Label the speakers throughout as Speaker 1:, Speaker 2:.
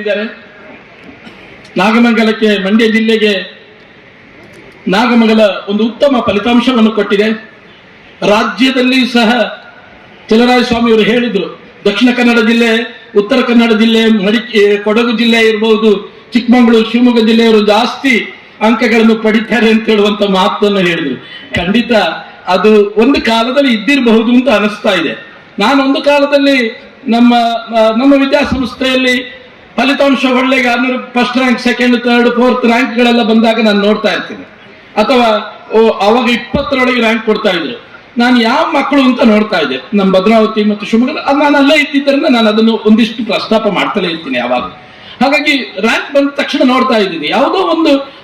Speaker 1: ಇದ್ದಾರೆ ನಾಗಮಂಗಲಕ್ಕೆ, ಮಂಡ್ಯ ಜಿಲ್ಲೆಗೆ ನಾಗಮಂಗಲ ಒಂದು ಉತ್ತಮ ಫಲಿತಾಂಶವನ್ನು ಕೊಟ್ಟಿದೆ. ರಾಜ್ಯದಲ್ಲಿ ಸಹ ಸ್ವಾಮಿಯವರು ಹೇಳಿದ್ರು, ದಕ್ಷಿಣ ಕನ್ನಡ ಜಿಲ್ಲೆ, ಉತ್ತರ ಕನ್ನಡ ಜಿಲ್ಲೆ, ಮಡಿಕೆ ಕೊಡಗು ಜಿಲ್ಲೆ ಇರಬಹುದು ಚಿಕ್ಕಮಗಳೂರು, ಶಿವಮೊಗ್ಗ ಜಿಲ್ಲೆಯವರು ಜಾಸ್ತಿ ಅಂಕಗಳನ್ನು ಪಡಿತಾರೆ ಅಂತ ಹೇಳುವಂತ ಮಾತನ್ನು ಹೇಳಿದ್ರು. ಖಂಡಿತ ಅದು ಒಂದು ಕಾಲದಲ್ಲಿ ಇದ್ದಿರಬಹುದು ಅಂತ ಅನಿಸ್ತಾ ಇದೆ. ನಾನು ಒಂದು ಕಾಲದಲ್ಲಿ ನಮ್ಮ ನಮ್ಮ ವಿದ್ಯಾಸಂಸ್ಥೆಯಲ್ಲಿ ಫಲಿತಾಂಶ ಒಳ್ಳೆಗೆ Annur first rank second third fourth ರ್ಯಾಂಕ್ಗಳೆಲ್ಲ ಬಂದಾಗ ನಾನು ನೋಡ್ತಾ ಇರ್ತೀನಿ. ಅಥವಾ, ಓ, ಅವಾಗ ಇಪ್ಪತ್ತರೊಳಗೆ ರ್ಯಾಂಕ್ ಕೊಡ್ತಾ ಇದ್ರು. ನಾನು ಯಾವ ಮಕ್ಕಳು ಅಂತ ನೋಡ್ತಾ ಇದ್ದೆ. ನಮ್ಮ ಭದ್ರಾವತಿ ಮತ್ತು ಶಿವಮೊಗ್ಗ ನಾನು ಅಲ್ಲೇ ಇದ್ದಿದ್ದರಿಂದ ನಾನು ಅದನ್ನು ಒಂದಿಷ್ಟು ಪ್ರಸ್ತಾಪ ಮಾಡ್ತಲೇ ಇರ್ತೀನಿ ಯಾವಾಗ. ಹಾಗಾಗಿ ರ್ಯಾಂಕ್ ಬಂದ ತಕ್ಷಣ ನೋಡ್ತಾ ಇದ್ದೀನಿ. ಯಾವುದೋ ಒಂದು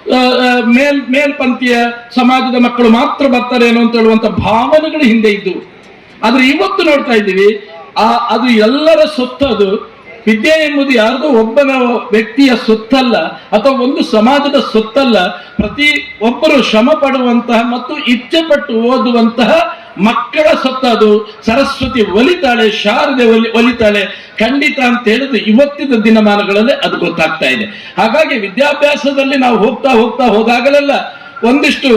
Speaker 1: ಮೇಲ್, ಮೇಲ್ಪಂಥೀಯ ಸಮಾಜದ ಮಕ್ಕಳು ಮಾತ್ರ ಬರ್ತಾರೆ ಏನೋ ಅಂತ ಹೇಳುವಂತ ಭಾವನೆಗಳು ಹಿಂದೆ ಇದ್ದವು ಆದ್ರೆ ಇವತ್ತು ನೋಡ್ತಾ ಇದ್ದೀವಿ, ಆ, ಅದು ಎಲ್ಲರ ಸೊತ್ತು ಅದು ವಿದ್ಯೆ ಎಂಬುದು ಯಾರದೋ ಒಬ್ಬನ ವ್ಯಕ್ತಿಯ ಸುತ್ತಲ್ಲ ಅಥವಾ ಒಂದು ಸಮಾಜದ ಸುತ್ತಲ್ಲ. ಪ್ರತಿ ಒಬ್ಬರು ಶ್ರಮ ಪಡುವಂತಹ ಮತ್ತು ಇಚ್ಛೆ ಪಟ್ಟು ಓದುವಂತಹ ಮಕ್ಕಳ ಸೊತ್ತದು ಸರಸ್ವತಿ ಒಲಿತಾಳೆ, ಶಾರದೆ ಒಲಿ, ಒಲಿತಾಳೆ. ಖಂಡಿತ ಅಂತ ಹೇಳಿದ್ರೆ ಇವತ್ತಿನ ದಿನಮಾನಗಳಲ್ಲಿ ಅದು ಗೊತ್ತಾಗ್ತಾ ಇದೆ. ಹಾಗಾಗಿ ವಿದ್ಯಾಭ್ಯಾಸದಲ್ಲಿ ನಾವು ಹೋಗ್ತಾ ಹೋಗ್ತಾ ಹೋದಾಗಲೆಲ್ಲ ಒಂದಿಷ್ಟು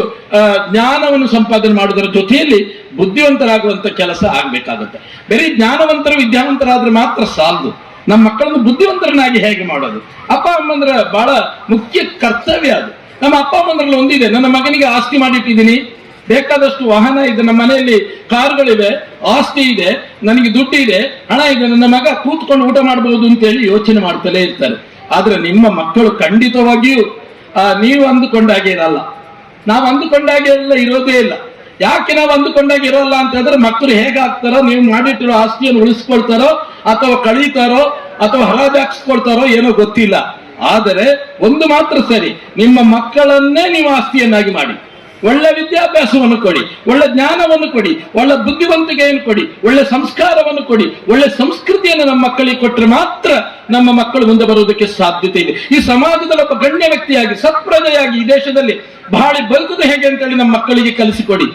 Speaker 1: ಜ್ಞಾನವನ್ನು ಸಂಪಾದನೆ ಮಾಡುವುದರ ಜೊತೆಯಲ್ಲಿ ಬುದ್ಧಿವಂತರಾಗುವಂತ ಕೆಲಸ ಆಗ್ಬೇಕಾಗುತ್ತೆ. ಬರೀ ಜ್ಞಾನವಂತರು ವಿದ್ಯಾವಂತರಾದ್ರೆ ಮಾತ್ರ ಸಾಲದು. ನಮ್ಮ ಮಕ್ಕಳನ್ನು ಬುದ್ಧಿವಂತರನ್ನಾಗಿ ಹೇಗೆ ಮಾಡೋದು? ಅಪ್ಪ ಅಮ್ಮಂದ್ರ ಬಹಳ ಮುಖ್ಯ ಕರ್ತವ್ಯ ಅದು. ನಮ್ಮ ಅಪ್ಪ ಅಮ್ಮಂದ್ರಲ್ಲಿ ಒಂದಿದೆ. ನನ್ನ ಮಗನಿಗೆ ಆಸ್ತಿ ಮಾಡಿಟ್ಟಿದ್ದೀನಿ. ಬೇಕಾದಷ್ಟು ವಾಹನ ಇದೆ. ನಮ್ಮ ಮನೆಯಲ್ಲಿ ಕಾರುಗಳಿವೆ. ಆಸ್ತಿ ಇದೆ. ನನಗೆ ದುಡ್ಡು ಇದೆ ಹಣ ಇದೆ. ನನ್ನ ಮಗ ಕೂತ್ಕೊಂಡು ಊಟ ಮಾಡಬಹುದು ಅಂತ ಹೇಳಿ ಯೋಚನೆ ಮಾಡ್ತಲೇ ಇರ್ತಾರೆ. ಆದ್ರೆ ನಿಮ್ಮ ಮಕ್ಕಳು ಖಂಡಿತವಾಗಿಯೂ ಆ, ನೀವು ಅಂದುಕೊಂಡಾಗೇನಲ್ಲ ನಾವು ಅಂದುಕೊಂಡಾಗೆ ಎಲ್ಲ ಇರೋದೇ ಇಲ್ಲ. ಯಾಕೆ ನಾವು ಅಂದುಕೊಂಡಾಗ ಇರೋಲ್ಲ ಅಂತ ಹೇಳಿದ್ರೆ ಮಕ್ಕಳು ಹೇಗಾಗ್ತಾರೋ, ನೀವು ಮಾಡಿಟ್ಟಿರೋ ಆಸ್ತಿಯನ್ನು ಉಳಿಸ್ಕೊಳ್ತಾರೋ, ಅಥವಾ ಕಳೀತಾರೋ, ಅಥವಾ ಹರಾಜಾಕ್ಸ್ಕೊಳ್ತಾರೋ ಏನೋ ಗೊತ್ತಿಲ್ಲ. ಆದರೆ ಒಂದು ಮಾತ್ರ ಸರಿ, ನಿಮ್ಮ ಮಕ್ಕಳನ್ನೇ ನೀವು ಆಸ್ತಿಯನ್ನಾಗಿ ಮಾಡಿ. ಒಳ್ಳೆ ವಿದ್ಯಾಭ್ಯಾಸವನ್ನು ಕೊಡಿ, ಒಳ್ಳೆ ಜ್ಞಾನವನ್ನು ಕೊಡಿ, ಒಳ್ಳೆ ಬುದ್ಧಿವಂತಿಕೆಯನ್ನು ಕೊಡಿ, ಒಳ್ಳೆ ಸಂಸ್ಕಾರವನ್ನು ಕೊಡಿ, ಒಳ್ಳೆ ಸಂಸ್ಕೃತಿಯನ್ನು ನಮ್ಮ ಮಕ್ಕಳಿಗೆ ಕೊಟ್ಟರೆ ಮಾತ್ರ ನಮ್ಮ ಮಕ್ಕಳು ಮುಂದೆ ಬರುವುದಕ್ಕೆ ಸಾಧ್ಯತೆ ಇದೆ. ಈ ಸಮಾಜದಲ್ಲಿ ಒಬ್ಬ ಗಣ್ಯ ವ್ಯಕ್ತಿಯಾಗಿ, ಸತ್ಪ್ರಜೆಯಾಗಿ ಈ ದೇಶದಲ್ಲಿ ಬಹಳ ಬದುಕುದು ಹೇಗೆ ಅಂತೇಳಿ ನಮ್ಮ ಮಕ್ಕಳಿಗೆ ಕಲಿಸಿಕೊಡಿ.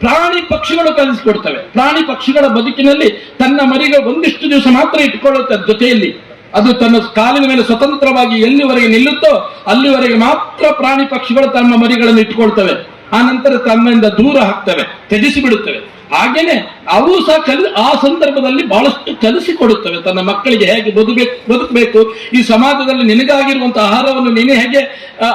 Speaker 1: ಪ್ರಾಣಿ ಪಕ್ಷಿಗಳು ಕಲಿಸಿಕೊಡ್ತವೆ. ಪ್ರಾಣಿ ಪಕ್ಷಿಗಳ ಬದುಕಿನಲ್ಲಿ ತನ್ನ ಮರಿಗೆ ಒಂದಿಷ್ಟು ದಿವಸ ಮಾತ್ರ ಇಟ್ಕೊಳ್ಳುತ್ತೆ ಜೊತೆಯಲ್ಲಿ. ಅದು ತನ್ನ ಕಾಲಿನ ಮೇಲೆ ಸ್ವತಂತ್ರವಾಗಿ ಎಲ್ಲಿವರೆಗೆ ನಿಲ್ಲುತ್ತೋ ಅಲ್ಲಿವರೆಗೆ ಮಾತ್ರ ಪ್ರಾಣಿ ಪಕ್ಷಿಗಳು ತಮ್ಮ ಮರಿಗಳನ್ನು ಇಟ್ಕೊಳ್ತವೆ ಆ ನಂತರ ತಮ್ಮಿಂದ ದೂರ ಹಾಕ್ತವೆ ತ್ಯಜಿಸಿ ಬಿಡುತ್ತವೆ ಹಾಗೇನೆ ಅವು ಸಹ ಕಲಿ, ಆ ಸಂದರ್ಭದಲ್ಲಿ ಬಹಳಷ್ಟು ಕಲಿಸಿಕೊಡುತ್ತವೆ. ತನ್ನ ಮಕ್ಕಳಿಗೆ ಹೇಗೆ ಬದುಕಬೇಕು ಬದುಕಬೇಕು, ಈ ಸಮಾಜದಲ್ಲಿ ನಿನಗಾಗಿರುವಂತಹ ಆಹಾರವನ್ನು ನೀನು ಹೇಗೆ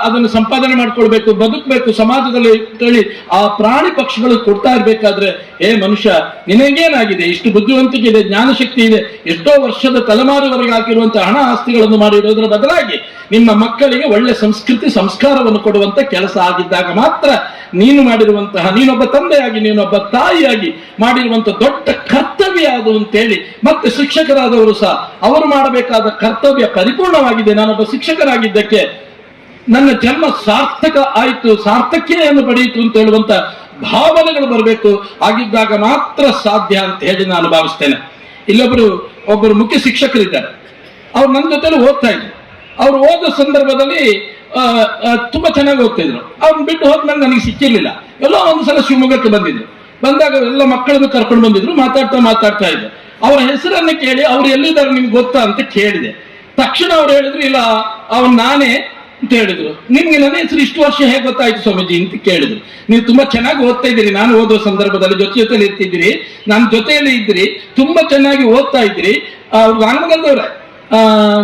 Speaker 1: ಅದನ್ನು ಸಂಪಾದನೆ ಮಾಡ್ಕೊಳ್ಬೇಕು, ಬದುಕಬೇಕು, ಸಮಾಜದಲ್ಲಿ ಅಂತೇಳಿ ಆ ಪ್ರಾಣಿ ಪಕ್ಷಿಗಳು ಕೊಡ್ತಾ ಇರ್ಬೇಕಾದ್ರೆ, ಏ ಮನುಷ್ಯ, ನಿನಗೇನಾಗಿದೆ? ಇಷ್ಟು ಬುದ್ಧಿವಂತಿಕೆ ಇದೆ, ಜ್ಞಾನಶಕ್ತಿ ಇದೆ, ಎಷ್ಟೋ ವರ್ಷದ ತಲೆಮಾರುವರೆಗೆ ಹಾಕಿರುವಂತಹ ಹಣ ಆಸ್ತಿಗಳನ್ನು ಮಾಡಿರೋದ್ರ ಬದಲಾಗಿ ನಿಮ್ಮ ಮಕ್ಕಳಿಗೆ ಒಳ್ಳೆ ಸಂಸ್ಕೃತಿ, ಸಂಸ್ಕಾರವನ್ನು ಕೊಡುವಂತ ಕೆಲಸ ಆಗಿದ್ದಾಗ ಮಾತ್ರ ನೀನು ಮಾಡಿರುವಂತಹ, ನೀನೊಬ್ಬ ತಂದೆಯಾಗಿ, ನೀನೊಬ್ಬ ತಾಯಿಯಾಗಿ ಮಾಡಿರುವಂತ ದೊಡ್ಡ ಕರ್ತವ್ಯ ಅದು ಅಂತೇಳಿ ಮತ್ತೆ ಶಿಕ್ಷಕರಾದವರು ಸಹ, ಅವರು ಮಾಡಬೇಕಾದ ಕರ್ತವ್ಯ ಪರಿಪೂರ್ಣವಾಗಿದೆ. ನಾನೊಬ್ಬ ಶಿಕ್ಷಕರಾಗಿದ್ದಕ್ಕೆ ನನ್ನ ಜನ್ಮ ಸಾರ್ಥಕ ಆಯಿತು ಸಾರ್ಥಕ್ಯೆಯನ್ನು ಪಡೆಯಿತು ಅಂತ ಹೇಳುವಂತ ಭಾವನೆಗಳು ಬರಬೇಕು. ಆಗಿದ್ದಾಗ ಮಾತ್ರ ಸಾಧ್ಯ ಅಂತ ಹೇಳಿ ನಾನು ಭಾವಿಸ್ತೇನೆ. ಇಲ್ಲೊಬ್ಬರು ಒಬ್ಬರು ಮುಖ್ಯ ಶಿಕ್ಷಕರಿದ್ದಾರೆ. ಅವ್ರು ನನ್ನ ಜೊತೆಲಿ ಓದ್ತಾ ಇದ್ರು. ಅವ್ರು ಓದೋ ಸಂದರ್ಭದಲ್ಲಿ ತುಂಬಾ ಚೆನ್ನಾಗಿ ಓದ್ತಿದ್ರು. ಅವ್ರನ್ನ ಬಿಟ್ಟು ಹೋದ್ಮೇಲೆ ನನಗೆ ಸಿಕ್ಕಿರ್ಲಿಲ್ಲ. ಎಲ್ಲೋ ಒಂದು ಸಲ ಶಿವಮೊಗ್ಗಕ್ಕೆ ಬಂದಿದ್ರು. ಬಂದಾಗ ಎಲ್ಲ ಮಕ್ಕಳನ್ನು ಕರ್ಕೊಂಡು ಬಂದಿದ್ರು, ಮಾತಾಡ್ತಾ ಮಾತಾಡ್ತಾ ಇದ್ರು. ಅವರ ಹೆಸರನ್ನು ಕೇಳಿ ಅವ್ರು ಎಲ್ಲಿದ್ದಾರೆ ನಿಮ್ಗೆ ಗೊತ್ತಾ ಅಂತ ಕೇಳಿದೆ. ತಕ್ಷಣ ಅವ್ರು ಹೇಳಿದ್ರು, ಇಲ್ಲ, ಅವನ್ ನಾನೇ ಅಂತ ಹೇಳಿದ್ರು. ನಿಮ್ಗೆ ನನ್ನ ಹೆಸರು ಇಷ್ಟು ವರ್ಷ ಹೇಗೆ ಗೊತ್ತಾಯ್ತು ಸ್ವಾಮೀಜಿ ಅಂತ ಕೇಳಿದ್ರು. ನೀವು ತುಂಬಾ ಚೆನ್ನಾಗಿ ಓದ್ತಾ ಇದ್ದೀರಿ, ನಾನು ಓದೋ ಸಂದರ್ಭದಲ್ಲಿ ಜೊತೆ ಜೊತೆಲಿ ಇರ್ತಿದ್ದೀರಿ ನನ್ನ ಜೊತೆಯಲ್ಲಿ ಇದ್ದೀರಿ, ತುಂಬಾ ಚೆನ್ನಾಗಿ ಓದ್ತಾ ಇದ್ರಿ ಅವ್ರು ನಾನು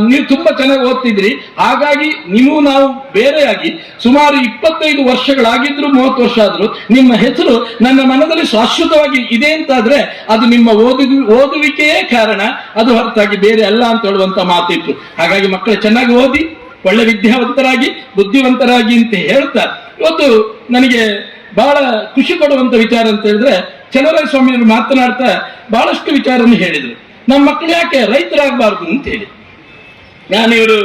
Speaker 1: ನೀವು ತುಂಬಾ ಚೆನ್ನಾಗಿ ಓದ್ತಿದ್ರಿ ಹಾಗಾಗಿ ನೀವು ನಾವು ಬೇರೆಯಾಗಿ ಸುಮಾರು ಇಪ್ಪತ್ತೈದು ವರ್ಷಗಳಾಗಿದ್ರು, ಮೂವತ್ತು ವರ್ಷ ಆದ್ರೂ ನಿಮ್ಮ ಹೆಸರು ನನ್ನ ಮನದಲ್ಲಿ ಶಾಶ್ವತವಾಗಿ ಇದೆ ಅಂತಾದ್ರೆ ಅದು ನಿಮ್ಮ ಓದು ಓದುವಿಕೆಯೇ ಕಾರಣ. ಅದು ಹೊರತಾಗಿ ಬೇರೆ ಅಲ್ಲ ಅಂತ ಹೇಳುವಂತ ಮಾತಿತ್ತು. ಹಾಗಾಗಿ ಮಕ್ಕಳು ಚೆನ್ನಾಗಿ ಓದಿ, ಒಳ್ಳೆ ವಿದ್ಯಾವಂತರಾಗಿ, ಬುದ್ಧಿವಂತರಾಗಿ ಅಂತ ಹೇಳ್ತಾ, ಇವತ್ತು ನನಗೆ ಬಹಳ ಖುಷಿ ಕೊಡುವಂತ ವಿಚಾರ ಅಂತ ಹೇಳಿದ್ರೆ ಚಲರಾಯ ಸ್ವಾಮಿಯವರು ಮಾತನಾಡ್ತಾ ಬಹಳಷ್ಟು ವಿಚಾರವನ್ನು ಹೇಳಿದ್ರು. ನಮ್ಮ ಮಕ್ಕಳು ಯಾಕೆ ರೈತರಾಗಬಾರ್ದು ಅಂತ ಹೇಳಿ ನಾನು ಇವರು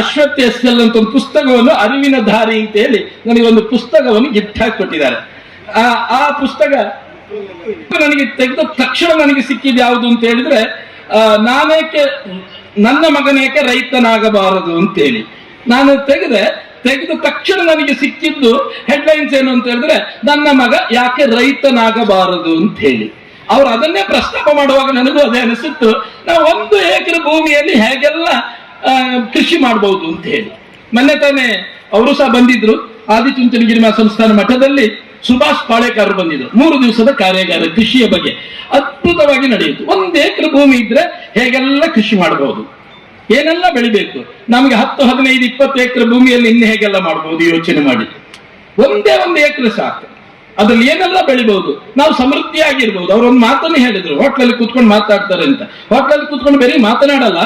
Speaker 1: ಅಶ್ವಥ್ ಎಸ್ ಎಲ್ ಅಂತ ಒಂದು ಪುಸ್ತಕವನ್ನು ಅರಿವಿನ ದಾರಿ ಅಂತ ಹೇಳಿ ನನಗೆ ಒಂದು ಪುಸ್ತಕವನ್ನು ಗಿಫ್ಟ್ ಹಾಕಿ ಕೊಟ್ಟಿದ್ದಾರೆ ಆ ಆ ಪುಸ್ತಕ ನನಗೆ ತೆಗೆದ ತಕ್ಷಣ ನನಗೆ ಸಿಕ್ಕಿದ್ದು ಯಾವುದು ಅಂತ ಹೇಳಿದ್ರೆ ನಾನೇಕೆ ನನ್ನ ಮಗನೇಕೆ ರೈತನಾಗಬಾರದು ಅಂತೇಳಿ ನಾನು ತೆಗೆದೆ, ತೆಗೆದ ತಕ್ಷಣ ನನಗೆ ಸಿಕ್ಕಿದ್ದು ಹೆಡ್ಲೈನ್ಸ್ ಏನು ಅಂತ ಹೇಳಿದ್ರೆ, ನನ್ನ ಮಗ ಯಾಕೆ ರೈತನಾಗಬಾರದು ಅಂತ ಹೇಳಿ. ಅವ್ರು ಅದನ್ನೇ ಪ್ರಸ್ತಾಪ ಮಾಡುವಾಗ ನನಗೂ ಅದೇ ಅನಿಸಿತ್ತು, ನಾವು ಒಂದು ಎಕರೆ ಭೂಮಿಯಲ್ಲಿ ಹೇಗೆಲ್ಲ ಕೃಷಿ ಮಾಡಬಹುದು ಅಂತ ಹೇಳಿ. ಮೊನ್ನೆ ತಾನೇ ಅವರು ಸಹ ಬಂದಿದ್ರು ಆದಿಚುಂಚನಗಿರಿ ಸಂಸ್ಥಾನ ಮಠದಲ್ಲಿ ಸುಭಾಷ್ ಪಾಳೇಕರ್ ಬಂದಿದ್ರು, ಮೂರು ದಿವಸದ ಕಾರ್ಯಾಗಾರ ಕೃಷಿಯ ಬಗ್ಗೆ. ಅದ್ಭುತವಾಗಿ ನಡೆಯಿತು ಒಂದು ಎಕರೆ ಭೂಮಿ ಇದ್ರೆ ಹೇಗೆಲ್ಲ ಕೃಷಿ ಮಾಡಬಹುದು ಏನೆಲ್ಲ ಬೆಳಿಬೇಕು? ನಮಗೆ ಹತ್ತು, ಹದಿನೈದು, ಇಪ್ಪತ್ತು ಎಕರೆ ಭೂಮಿಯಲ್ಲಿ ಇನ್ನು ಹೇಗೆಲ್ಲ ಮಾಡಬಹುದು ಯೋಚನೆ ಮಾಡಿ. ಒಂದೇ ಒಂದು ಎಕರೆ ಸಾಕು. ಅದ್ರಲ್ಲಿ ಏನೆಲ್ಲ ಬೆಳಿಬಹುದು? ನಾವು ಸಮೃದ್ಧಿಯಾಗಿರ್ಬಹುದು. ಒಂದು ಮಾತನ್ನು ಹೇಳಿದ್ರು. ಹೋಟ್ಲಲ್ಲಿ ಕೂತ್ಕೊಂಡು ಮಾತಾಡ್ತಾರೆ ಅಂತ. ಹೋಟ್ಲಲ್ಲಿ ಕೂತ್ಕೊಂಡು ಬರೀ ಮಾತನಾಡಲ್ಲ.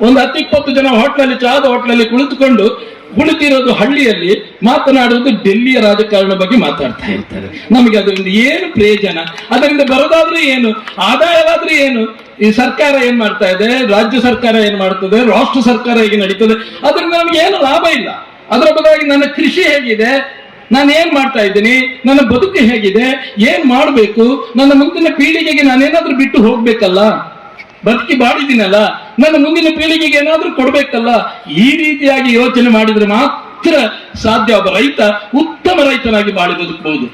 Speaker 1: ಒಂದು ಹತ್ತು ಇಪ್ಪತ್ತು ಜನ ಹೋಟ್ಲಲ್ಲಿ ಚಾದ ಹೋಟ್ಲಲ್ಲಿ ಕುಳಿತುಕೊಂಡು ಕುಳಿತಿರೋದು ಹಳ್ಳಿಯಲ್ಲಿ ಮಾತನಾಡುವುದು ಡೆಲ್ಲಿಯ ರಾಜಕಾರಣ ಬಗ್ಗೆ ಮಾತಾಡ್ತಾ ಇರ್ತಾರೆ. ನಮಗೆ ಅದರಿಂದ ಏನು ಪ್ರಯೋಜನ? ಅದರಿಂದ ಬರೋದಾದ್ರೂ ಏನು? ಆದಾಯವಾದ್ರೂ ಏನು? ಈ ಸರ್ಕಾರ ಏನ್ ಮಾಡ್ತಾ ಇದೆ? ರಾಜ್ಯ ಸರ್ಕಾರ ಏನ್ ಮಾಡ್ತದೆ? ರಾಷ್ಟ್ರ ಸರ್ಕಾರ ಹೇಗೆ ನಡೀತದೆ? ಅದರಿಂದ ನಮ್ಗೆ ಏನು ಲಾಭ ಇಲ್ಲ. ಅದರ ಬದಲಾಗಿ ನನ್ನ ಕೃಷಿ ಹೇಗಿದೆ? ನಾನು ಏನ್ ಮಾಡ್ತಾ ಇದ್ದೀನಿ? ನನ್ನ ಬದುಕು ಹೇಗಿದೆ? ಏನ್ ಮಾಡ್ಬೇಕು? ನನ್ನ ಮುಂದಿನ ಪೀಳಿಗೆಗೆ ನಾನೇನಾದ್ರೂ ಬಿಟ್ಟು ಹೋಗ್ಬೇಕಲ್ಲ? ಬದುಕಿ ಬಾಡಿದ್ದೀನಲ್ಲ ನನ್ನ ಮುಂದಿನ ಪೀಳಿಗೆಗೆ ಏನಾದ್ರೂ ಕೊಡ್ಬೇಕಲ್ಲ? ಈ ರೀತಿಯಾಗಿ ಯೋಚನೆ ಮಾಡಿದ್ರೆ ಮಾತ್ರ ಸಾಧ್ಯ ಒಬ್ಬ ರೈತ ಉತ್ತಮ ರೈತನಾಗಿ ಬಾಳಿ ಬದುಕಬಹುದು